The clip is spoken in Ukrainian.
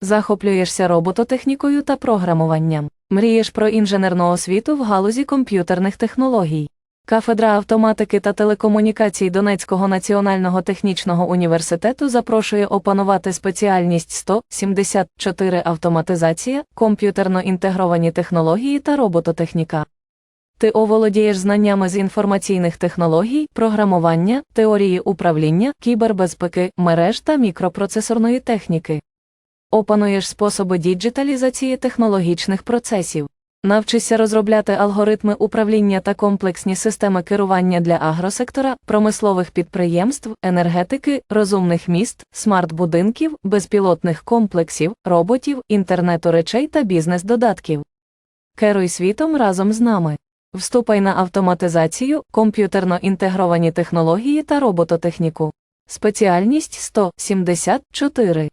Захоплюєшся робототехнікою та програмуванням. Мрієш про інженерну освіту в галузі комп'ютерних технологій. Кафедра автоматики та телекомунікацій Донецького національного технічного університету запрошує опанувати спеціальність 174 автоматизація, комп'ютерно інтегровані технології та робототехніка. Ти оволодієш знаннями з інформаційних технологій, програмування, теорії управління, кібербезпеки, мереж та мікропроцесорної техніки. Опануєш способи діджиталізації технологічних процесів. Навчишся розробляти алгоритми управління та комплексні системи керування для агросектора, промислових підприємств, енергетики, розумних міст, смарт-будинків, безпілотних комплексів, роботів, інтернету речей та бізнес-додатків. Керуй світом разом з нами. Вступай на автоматизацію, комп'ютерно інтегровані технології та робототехніку. Спеціальність 174.